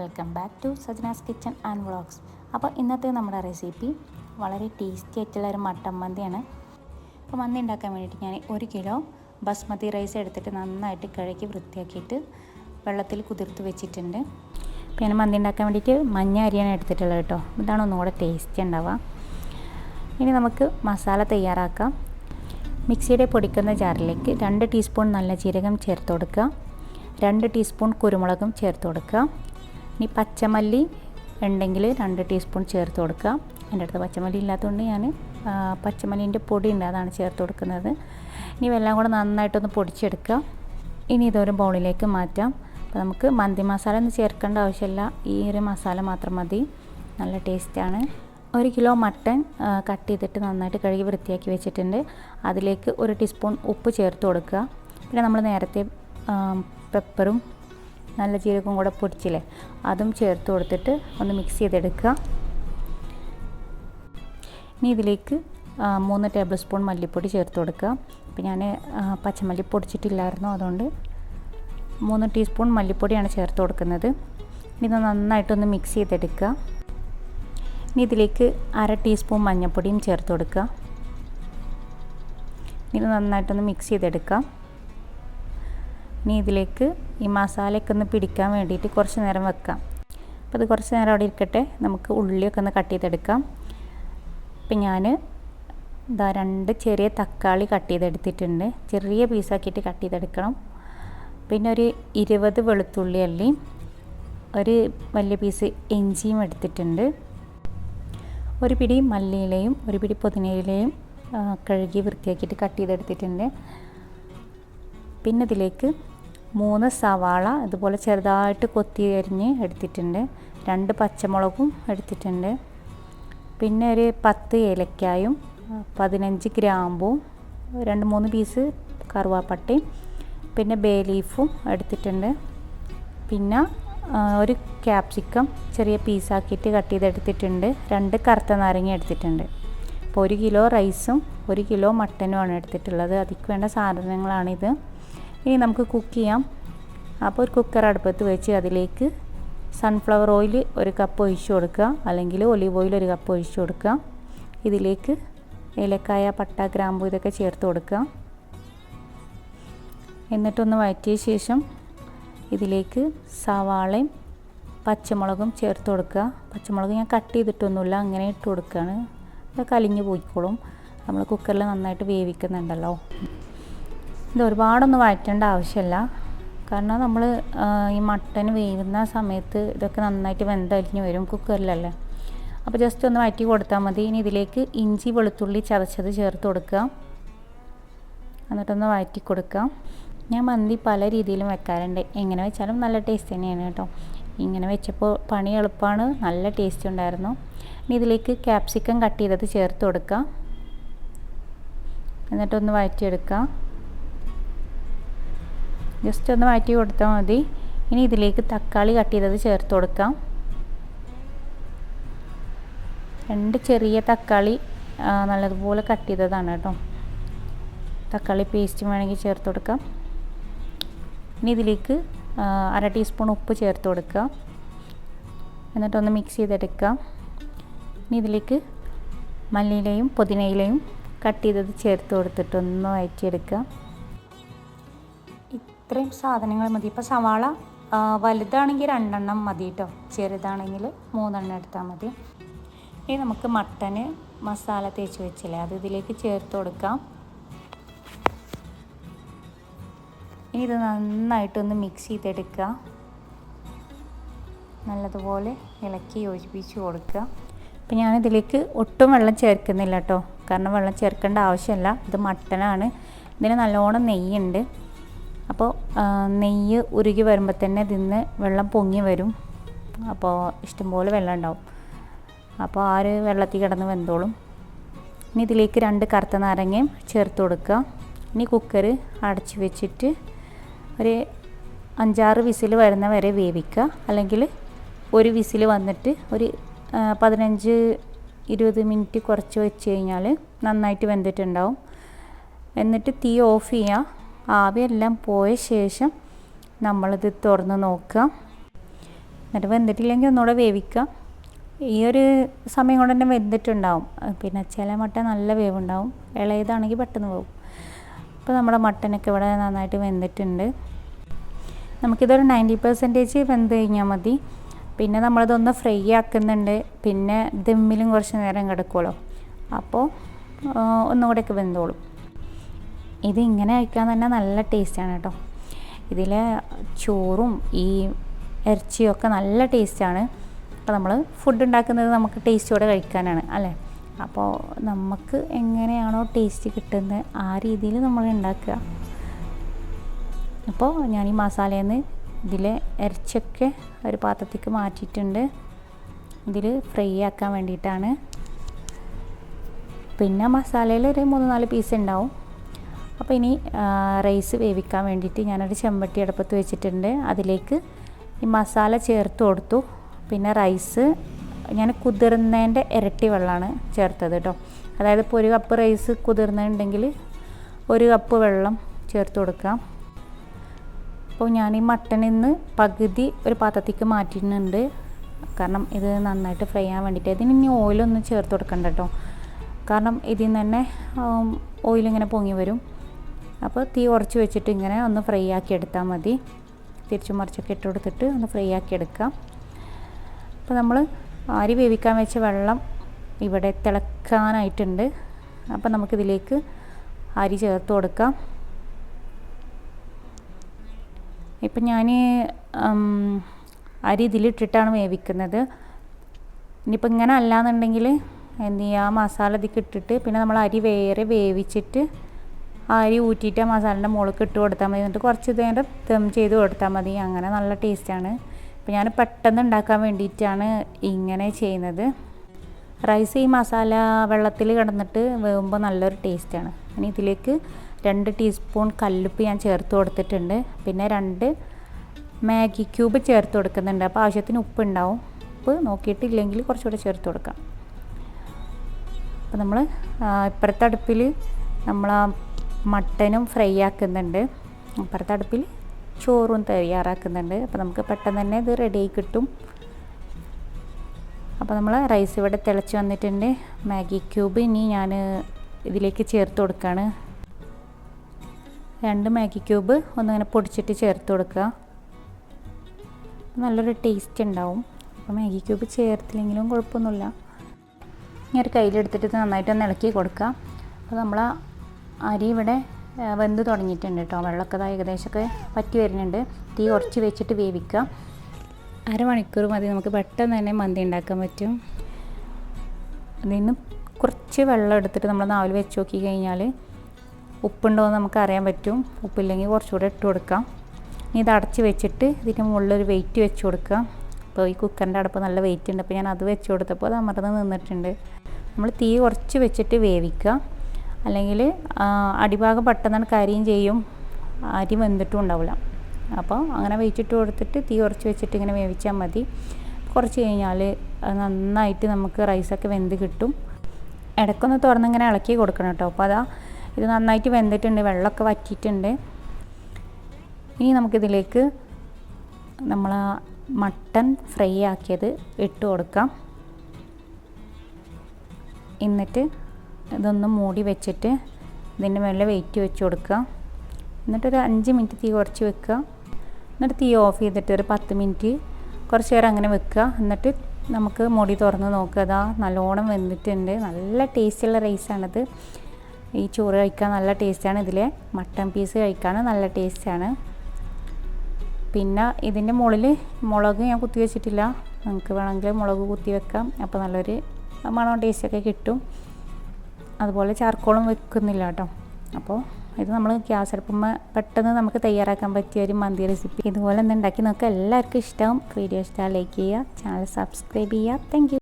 Welcome back to Sajana's kitchen and vlogs. അപ്പോൾ ഇന്നത്തെ നമ്മുടെ റെസിപ്പി വളരെ ടേസ്റ്റി ആയിട്ടുള്ള ഒരു മട്ടൻ മന്തിയാണ്. അപ്പോൾ മന്തി ഉണ്ടാക്കാൻ വേണ്ടിയിട്ട് ഞാൻ ഒരു കിലോ ബസ്മതി റൈസ് എടുത്തിട്ട് നന്നായിട്ട് കഴുകി വൃത്തിയാക്കിയിട്ട് വെള്ളത്തിൽ കുതിർത്ത് വെച്ചിട്ടുണ്ട്. അപ്പോൾ മന്തി ഉണ്ടാക്കാൻ വേണ്ടിയിട്ട് മഞ്ഞ അരിയാണ് എടുത്തിട്ടുള്ളത് കേട്ടോ. ഇതാണ് ഒന്നുകൂടെ ടേസ്റ്റി ഉണ്ടാവുക. ഇനി നമുക്ക് മസാല തയ്യാറാക്കാം. മിക്സിയുടെ പൊടിക്കുന്ന ജാറിലേക്ക് രണ്ട് ടീസ്പൂൺ നല്ല ജീരകം ചേർത്ത് കൊടുക്കുക. രണ്ട് ടീസ്പൂൺ കുരുമുളകും ചേർത്ത് കൊടുക്കുക. ഇനി പച്ചമല്ലി ഉണ്ടെങ്കിൽ രണ്ട് ടീസ്പൂൺ ചേർത്ത് കൊടുക്കുക. എന്റെ അടുത്ത് പച്ചമല്ലി ഇല്ലാത്തതുകൊണ്ട് ഞാൻ പച്ചമല്ലിന്റെ പൊടി ഉണ്ട് അതാണ് ചേർത്ത് കൊടുക്കുന്നത്. ഇനി എല്ലാം കൂടെ നന്നായിട്ടൊന്ന് പൊടിച്ചെടുക്കുക. ഇനി ഇതൊരു ബൗളിലേക്ക് മാറ്റാം. അപ്പോൾ നമുക്ക് മന്തി മസാല ഒന്നും ചേർക്കേണ്ട ആവശ്യമില്ല. ഈ ഒരു മസാല മാത്രം മതി. നല്ല ടേസ്റ്റാണ് ഒരു കിലോ മട്ടൺ കട്ട് ചെയ്തിട്ട് നന്നായിട്ട് കഴുകി വൃത്തിയാക്കി വെച്ചിട്ടുണ്ട്. അതിലേക്ക് ഒരു ടീസ്പൂൺ ഉപ്പ് ചേർത്ത് കൊടുക്കുക. പിന്നെ നമ്മൾ നേരത്തെ പെപ്പറും നല്ല ജീരകവും കൂടെ പൊടിച്ചില്ലേ? അതും ചേർത്ത് കൊടുത്തിട്ട് ഒന്ന് മിക്സ് ചെയ്തെടുക്കുക. ഇനി ഇതിലേക്ക് മൂന്ന് ടേബിൾ സ്പൂൺ മല്ലിപ്പൊടി ചേർത്ത് കൊടുക്കുക. അപ്പോൾ ഞാൻ പച്ചമല്ലി പൊടിച്ചിട്ടില്ലായിരുന്നു. അതുകൊണ്ട് മൂന്ന് ടീസ്പൂൺ മല്ലിപ്പൊടിയാണ് ചേർത്ത് കൊടുക്കുന്നത്. ഇനി ഇത് നന്നായിട്ടൊന്ന് മിക്സ് ചെയ്തെടുക്കുക. ഇനി ഇതിലേക്ക് അര ടീസ്പൂൺ മഞ്ഞൾപ്പൊടിയും ചേർത്ത് കൊടുക്കുക. ഇത് നന്നായിട്ടൊന്ന് മിക്സ് ചെയ്തെടുക്കാം ഇനി ഇതിലേക്ക് ഈ മസാലയൊക്കെ ഒന്ന് പിടിക്കാൻ വേണ്ടിയിട്ട് കുറച്ച് നേരം വെക്കാം. അപ്പോൾ അത് കുറച്ച് നേരം അവിടെ ഇരിക്കട്ടെ. നമുക്ക് ഉള്ളിയൊക്കെ ഒന്ന് കട്ട് ചെയ്തെടുക്കാം. ഇപ്പം ഞാൻ ഇതാ രണ്ട് ചെറിയ തക്കാളി കട്ട് ചെയ്തെടുത്തിട്ടുണ്ട്. ചെറിയ പീസാക്കിയിട്ട് കട്ട് ചെയ്തെടുക്കണം. പിന്നെ ഒരു ഇരുപത് വെളുത്തുള്ളി അല്ലി ഒരു വലിയ പീസ് ഇഞ്ചിയും എടുത്തിട്ടുണ്ട്. ഒരു പിടി മല്ലിയിലയും ഒരു പിടി പുതിനയിലയും കഴുകി വൃത്തിയാക്കിയിട്ട് കട്ട് ചെയ്തെടുത്തിട്ടുണ്ട്. പിന്നെ ഇതിലേക്ക് മൂന്ന് സവാള ഇതുപോലെ ചെറുതായിട്ട് കൊത്തി അരിഞ്ഞ് എടുത്തിട്ടുണ്ട്. രണ്ട് പച്ചമുളകും എടുത്തിട്ടുണ്ട്. പിന്നെ ഒരു പത്ത് ഏലക്കായും പതിനഞ്ച് ഗ്രാമ്പും രണ്ട് മൂന്ന് പീസ് കറുവാപ്പട്ടയും പിന്നെ ബേ ലീഫും എടുത്തിട്ടുണ്ട്. പിന്നെ ഒരു ക്യാപ്സിക്കം ചെറിയ പീസാക്കിയിട്ട് കട്ട് ചെയ്തെടുത്തിട്ടുണ്ട്. രണ്ട് കറുത്ത നാരങ്ങ എടുത്തിട്ടുണ്ട്. അപ്പോൾ ഒരു കിലോ റൈസും ഒരു കിലോ മട്ടനുമാണ് എടുത്തിട്ടുള്ളത്. അതിക്ക് വേണ്ട സാധനങ്ങളാണിത്. ഇനി നമുക്ക് കുക്ക് ചെയ്യാം. അപ്പോൾ ഒരു കുക്കർ അടുപ്പത്ത് വെച്ച് അതിലേക്ക് സൺഫ്ലവർ ഓയിൽ ഒരു കപ്പ് ഒഴിച്ചു കൊടുക്കുക. അല്ലെങ്കിൽ ഒലിവ് ഓയിൽ ഒരു കപ്പ് ഒഴിച്ചു കൊടുക്കുക. ഇതിലേക്ക് ഏലക്കായ പട്ട ഗ്രാമ്പു ഇതൊക്കെ ചേർത്ത് കൊടുക്കുക. എന്നിട്ടൊന്ന് വഴറ്റിയ ശേഷം ഇതിലേക്ക് സവാളയും പച്ചമുളകും ചേർത്ത് കൊടുക്കുക. പച്ചമുളക് ഞാൻ കട്ട് ചെയ്തിട്ടൊന്നുമില്ല അങ്ങനെ ഇട്ട് കൊടുക്കുകയാണ്. അത് കലിഞ്ഞ് പോയിക്കോളും. നമ്മൾ കുക്കറിൽ നന്നായിട്ട് വേവിക്കുന്നുണ്ടല്ലോ. ഇത് ഒരുപാടൊന്നും വഴറ്റേണ്ട ആവശ്യമില്ല. കാരണം നമ്മൾ ഈ മട്ടൻ വേവുന്ന സമയത്ത് ഇതൊക്കെ നന്നായിട്ട് വെന്തരിഞ്ഞ് വരും കുക്കറിലല്ലേ. അപ്പോൾ ജസ്റ്റ് ഒന്ന് വഴറ്റി കൊടുത്താൽ മതി. ഇനി ഇതിലേക്ക് ഇഞ്ചി വെളുത്തുള്ളി ചതച്ചത് ചേർത്ത് കൊടുക്കുക. എന്നിട്ടൊന്ന് വഴറ്റി കൊടുക്കാം ഞാൻ മന്തി പല രീതിയിലും വെക്കാറുണ്ട്. എങ്ങനെ വെച്ചാലും നല്ല ടേസ്റ്റ് തന്നെയാണ് കേട്ടോ. ഇങ്ങനെ വെച്ചപ്പോൾ പണി എളുപ്പമാണ് നല്ല ടേസ്റ്റ് ഉണ്ടായിരുന്നു. ഇനി ഇതിലേക്ക് ക്യാപ്സിക്കം കട്ട് ചെയ്തത് ചേർത്ത് കൊടുക്കുക. എന്നിട്ടൊന്ന് വഴറ്റിയെടുക്കുക. ജസ്റ്റ് ഒന്ന് മാറ്റി കൊടുത്താൽ മതി. ഇനി ഇതിലേക്ക് തക്കാളി കട്ട് ചെയ്തത് ചേർത്ത് കൊടുക്കാം. രണ്ട് ചെറിയ തക്കാളി നല്ലതുപോലെ കട്ട് ചെയ്തതാണ് കേട്ടോ. തക്കാളി പേസ്റ്റ് വേണമെങ്കിൽ ചേർത്ത് കൊടുക്കാം. ഇനി ഇതിലേക്ക് അര ടീസ്പൂൺ ഉപ്പ് ചേർത്ത് കൊടുക്കുക. എന്നിട്ടൊന്ന് മിക്സ് ചെയ്തെടുക്കാം ഇനി ഇതിലേക്ക് മല്ലിയിലയും പുതിനയിലയും കട്ട് ചെയ്തത് ചേർത്ത് കൊടുത്തിട്ടൊന്ന് വഴറ്റിയെടുക്കുക. ഇത്രയും സാധനങ്ങൾ മതി. ഇപ്പോൾ സവാള വലുതാണെങ്കിൽ രണ്ടെണ്ണം മതി കേട്ടോ ചെറുതാണെങ്കിൽ മൂന്നെണ്ണം എടുത്താൽ മതി. ഇനി നമുക്ക് മട്ടന് മസാല തേച്ച് വെച്ചില്ലേ അത് ഇതിലേക്ക് ചേർത്ത് കൊടുക്കാം. ഇനി ഇത് നന്നായിട്ടൊന്ന് മിക്സ് ചെയ്തെടുക്കുക നല്ലതുപോലെ ഇളക്കി യോജിപ്പിച്ച് കൊടുക്കുക അപ്പം ഞാനിതിലേക്ക് ഒട്ടും വെള്ളം ചേർക്കുന്നില്ല കേട്ടോ കാരണം വെള്ളം ചേർക്കേണ്ട ആവശ്യമില്ല. ഇത് മട്ടനാണ്. ഇതിന് നല്ലോണം നെയ്യുണ്ട്. അപ്പോൾ നെയ്യ് ഉരുകി വരുമ്പോൾ തന്നെ ഇതിന്ന് വെള്ളം പൊങ്ങി വരും. അപ്പോൾ ഇഷ്ടംപോലെ വെള്ളം ഉണ്ടാവും. അപ്പോൾ ആ ഒരു വെള്ളത്തിൽ കിടന്ന് വെന്തോളും. ഇനി ഇതിലേക്ക് രണ്ട് കറുത്ത നാരങ്ങയും ചേർത്ത് കൊടുക്കുക. ഇനി കുക്കർ അടച്ച് വെച്ചിട്ട് ഒരു അഞ്ചാറ് വിസിൽ വരുന്ന വരെ വേവിക്കുക. അല്ലെങ്കിൽ ഒരു വിസിൽ വന്നിട്ട് ഒരു പതിനഞ്ച് ഇരുപത് മിനിറ്റ് കുറച്ച് വെച്ച് കഴിഞ്ഞാൽ നന്നായിട്ട് വെന്തിട്ടുണ്ടാവും. എന്നിട്ട് തീ ഓഫ് ചെയ്യുക. ആവിയെല്ലാം പോയ ശേഷം നമ്മളിത് തുറന്ന് നോക്കുക. എന്നിട്ട് വെന്തിട്ടില്ലെങ്കിൽ ഒന്നുകൂടെ വേവിക്കുക. ഈ ഒരു സമയം കൊണ്ട് തന്നെ വെന്തിട്ടുണ്ടാവും. പിന്നെ ചില മട്ട നല്ല വേവുണ്ടാവും. ഇളയതാണെങ്കിൽ പെട്ടെന്ന് പോകും അപ്പോൾ നമ്മുടെ മട്ടനൊക്കെ ഇവിടെ നന്നായിട്ട് വെന്തിട്ടുണ്ട്. നമുക്കിതൊരു നയന്റി പെർസെന്റേജ് വെന്ത് കഴിഞ്ഞാൽ മതി. പിന്നെ നമ്മളിതൊന്ന് ഫ്രൈ ആക്കുന്നുണ്ട്. പിന്നെ ദമ്മിലും കുറച്ച് നേരം കിടക്കുമല്ലോ അപ്പോൾ ഒന്നുകൂടെയൊക്കെ വെന്തോളും. ഇത് ഇങ്ങനെ കഴിക്കാൻ തന്നെ നല്ല ടേസ്റ്റാണ് കേട്ടോ. ഇതിൽ ചോറും ഈ ഇറച്ചിയൊക്കെ നല്ല ടേസ്റ്റാണ് അപ്പോൾ നമ്മൾ ഫുഡ് ഉണ്ടാക്കുന്നത് നമുക്ക് ടേസ്റ്റോടെ കഴിക്കാനാണ് അല്ലേ? അപ്പോൾ നമുക്ക് എങ്ങനെയാണോ ടേസ്റ്റ് കിട്ടുന്നത് ആ രീതിയിൽ നമ്മൾ ഉണ്ടാക്കുക. അപ്പോൾ ഞാൻ ഈ മസാലയിൽ നിന്ന് ഇതിലെ ഇറച്ചിയൊക്കെ ഒരു പാത്രത്തേക്ക് മാറ്റിയിട്ടുണ്ട്. ഇതിൽ ഫ്രൈ ആക്കാൻ വേണ്ടിയിട്ടാണ്. പിന്നെ മസാലയിൽ ഒരു മൂന്ന് നാല് പീസ് ഉണ്ടാവും. അപ്പോൾ ഇനി റൈസ് വേവിക്കാൻ വേണ്ടിയിട്ട് ഞാനൊരു ചെമ്പട്ടി അടുപ്പത്ത് വെച്ചിട്ടുണ്ട്. അതിലേക്ക് ഈ മസാല ചേർത്ത് കൊടുത്തു. പിന്നെ റൈസ് ഞാൻ കുതിർന്നതിന്റെ ഇരട്ടി വെള്ളമാണ് ചേർത്തത് കേട്ടോ. അതായത് ഇപ്പോൾ ഒരു കപ്പ് റൈസ് കുതിർന്നുണ്ടെങ്കിൽ ഒരു കപ്പ് വെള്ളം ചേർത്ത് കൊടുക്കാം അപ്പോൾ ഞാൻ ഈ മട്ടണിൽ നിന്ന് പകുതി ഒരു പാത്രത്തേക്ക് മാറ്റിയിട്ടുണ്ട്. കാരണം ഇത് നന്നായിട്ട് ഫ്രൈ ചെയ്യാൻ വേണ്ടിയിട്ട്. ഇതിന് ഇനി ഓയിലൊന്നും ചേർത്ത് കൊടുക്കണ്ട കേട്ടോ. കാരണം ഇതിൽ നിന്ന് തന്നെ ഓയിലിങ്ങനെ പൊങ്ങി വരും. അപ്പോൾ തീ ഉറച്ച് വെച്ചിട്ട് ഇങ്ങനെ ഒന്ന് ഫ്രൈ ആക്കി എടുത്താൽ മതി. തിരിച്ചു മറിച്ചൊക്കെ ഇട്ട് കൊടുത്തിട്ട് ഒന്ന് ഫ്രൈ ആക്കി എടുക്കാം. അപ്പോൾ നമ്മൾ അരി വേവിക്കാൻ വെച്ച വെള്ളം ഇവിടെ തിളക്കാനായിട്ടുണ്ട്. അപ്പോൾ നമുക്കിതിലേക്ക് അരി ചേർത്ത് കൊടുക്കാം. ഇപ്പം ഞാൻ അരി ഇതിലിട്ടിട്ടാണ് വേവിക്കുന്നത്. ഇനിയിപ്പോൾ ഇങ്ങനെ അല്ലാന്നുണ്ടെങ്കിൽ എന്ത് ചെയ്യുക മസാല ഇതിക്ക് ഇട്ടിട്ട് പിന്നെ നമ്മൾ അരി വേറെ വേവിച്ചിട്ട് ആ അരി ഊറ്റിയിട്ട് ആ മസാലന്റെ മുകളിൽ ഇട്ട് കൊടുത്താൽ മതി. എന്നിട്ട് കുറച്ച് നേരം ദം ചെയ്ത് കൊടുത്താൽ മതി. അങ്ങനെ നല്ല ടേസ്റ്റാണ് അപ്പോൾ ഞാൻ പെട്ടെന്ന് ഉണ്ടാക്കാൻ വേണ്ടിയിട്ടാണ് ഇങ്ങനെ ചെയ്യുന്നത്. റൈസ് ഈ മസാല വെള്ളത്തിൽ കിടന്നിട്ട് വേകുമ്പോൾ നല്ലൊരു ടേസ്റ്റാണ് ഇനി ഇതിലേക്ക് രണ്ട് ടീസ്പൂൺ കല്ലുപ്പ് ഞാൻ ചേർത്ത് കൊടുത്തിട്ടുണ്ട്. പിന്നെ രണ്ട് മാഗി ക്യൂബ് ചേർത്ത് കൊടുക്കുന്നുണ്ട്. അപ്പോൾ ആവശ്യത്തിന് ഉപ്പ് ഉണ്ടാവും. ഉപ്പ് നോക്കിയിട്ടില്ലെങ്കിൽ കുറച്ചുകൂടെ ചേർത്ത് കൊടുക്കാം. അപ്പോൾ നമ്മൾ ഇപ്പുറത്തെ അടുപ്പിൽ നമ്മൾ ആ മട്ടനും ഫ്രൈ ആക്കുന്നുണ്ട്. അപ്പുറത്തെ അടുപ്പിൽ ചോറും തയ്യാറാക്കുന്നുണ്ട്. അപ്പോൾ നമുക്ക് പെട്ടെന്ന് തന്നെ ഇത് ആയി കിട്ടും. അപ്പോൾ നമ്മൾ റൈസ് ഇവിടെ തിളച്ച് വന്നിട്ടുണ്ട്. മാഗി ക്യൂബ് ഇനി ഞാൻ ഇതിലേക്ക് ചേർത്ത് കൊടുക്കുകയാണ് രണ്ട് മാഗി ക്യൂബ് ഒന്നിങ്ങനെ പൊടിച്ചിട്ട് ചേർത്ത് കൊടുക്കുക. നല്ലൊരു ടേസ്റ്റ് ഉണ്ടാവും. അപ്പോൾ മാഗി ക്യൂബ് ചേർത്തില്ലെങ്കിലും കുഴപ്പമൊന്നുമില്ല. ഒരു കയ്യിലെടുത്തിട്ട് നന്നായിട്ട് ഒന്ന് ഇളക്കി കൊടുക്കുക. അപ്പോൾ നമ്മൾ അരി ഇവിടെ വെന്ത് തുടങ്ങിയിട്ടുണ്ട് കേട്ടോ. വെള്ളമൊക്കെ ഏകദേശമൊക്കെ പറ്റി വരുന്നുണ്ട്. തീ കുറച്ച് വെച്ചിട്ട് വേവിക്കുക അരമണിക്കൂർ മതി. നമുക്ക് പെട്ടെന്ന് തന്നെ മന്തി ഉണ്ടാക്കാൻ പറ്റും. അതിന് കുറച്ച് വെള്ളം എടുത്തിട്ട് നമ്മൾ നാവിൽ വെച്ച് നോക്കി കഴിഞ്ഞാൽ ഉപ്പുണ്ടോ എന്ന് നമുക്ക് അറിയാൻ പറ്റും. ഉപ്പില്ലെങ്കിൽ കുറച്ചുകൂടെ ഇട്ട് കൊടുക്കാം. ഇനി ഇത് അടച്ച് വെച്ചിട്ട് ഇതിന്റെ മുകളിലൊരു വെയിറ്റ് വെച്ച് കൊടുക്കാം. അപ്പോൾ ഈ കുക്കറിന്റെ അടുപ്പ് നല്ല വെയിറ്റ് ഉണ്ട്. അപ്പോൾ ഞാൻ അത് വെച്ച് കൊടുത്തപ്പോൾ അത് അമർന്ന് നിന്നിട്ടുണ്ട്. നമ്മൾ തീ കുറച്ച് വെച്ചിട്ട് വേവിക്കുക അല്ലെങ്കിൽ അടിഭാഗം പെട്ടെന്ന് കരിയും ചെയ്യും. അരി വെന്തിട്ടും ഉണ്ടാവില്ല. അപ്പോൾ അങ്ങനെ വെച്ചിട്ട് കൊടുത്തിട്ട് തീ കുറച്ച് വെച്ചിട്ട് ഇങ്ങനെ വേവിച്ചാൽ മതി. കുറച്ച് കഴിഞ്ഞാൽ നന്നായിട്ട് നമുക്ക് റൈസൊക്കെ വെന്ത് കിട്ടും. ഇടയ്ക്കൊന്ന് തുറന്നിങ്ങനെ ഇളക്കി കൊടുക്കണം കേട്ടോ. അപ്പോൾ അതാ ഇത് നന്നായിട്ട് വെന്തിട്ടുണ്ട് വെള്ളമൊക്കെ വറ്റിയിട്ടുണ്ട്. ഇനി നമുക്കിതിലേക്ക് നമ്മൾ മട്ടൺ ഫ്രൈ ആക്കിയത് ഇട്ട് കൊടുക്കാം. എന്നിട്ട് ഇതൊന്ന് മൂടി വെച്ചിട്ട് ഇതിന്റെ മേലെ വെയിറ്റ് വെച്ച് കൊടുക്കുക. എന്നിട്ടൊരു അഞ്ച് മിനിറ്റ് തീ കുറച്ച് വെക്കുക. എന്നിട്ട് തീ ഓഫ് ചെയ്തിട്ട് ഒരു പത്ത് മിനിറ്റ് കുറച്ച് നേരം അങ്ങനെ വെക്കുക. എന്നിട്ട് നമുക്ക് മുടി തുറന്ന് നോക്കുക. അതാ നല്ലോണം വെന്തിട്ടുണ്ട്. നല്ല ടേസ്റ്റുള്ള റൈസാണിത് ഈ ചോറ് കഴിക്കാൻ നല്ല ടേസ്റ്റാണ് ഇതിലെ. മട്ടൻ പീസ് കഴിക്കാൻ നല്ല ടേസ്റ്റാണ് പിന്നെ ഇതിന്റെ മുകളിൽ മുളക് ഞാൻ കുത്തി വെച്ചിട്ടില്ല. നമുക്ക് വേണമെങ്കിൽ മുളക് കുത്തി വെക്കാം. അപ്പോൾ നല്ലൊരു മണം ടേസ്റ്റൊക്കെ കിട്ടും. അതുപോലെ ചാർക്കോളും വെക്കുന്നില്ല കേട്ടോ. അപ്പോൾ ഇത് നമ്മൾ ഗ്യാസ് അടുപ്പുമ്പോൾ പെട്ടെന്ന് നമുക്ക് തയ്യാറാക്കാൻ പറ്റിയ ഒരു മന്തി റെസിപ്പി. ഇതുപോലെ ഒന്ന് ഉണ്ടാക്കി നോക്കുക എല്ലാവർക്കും ഇഷ്ടവും. വീഡിയോ ഇഷ്ടമാണ് ലൈക്ക് ചെയ്യുക ചാനൽ സബ്സ്ക്രൈബ് ചെയ്യുക. താങ്ക്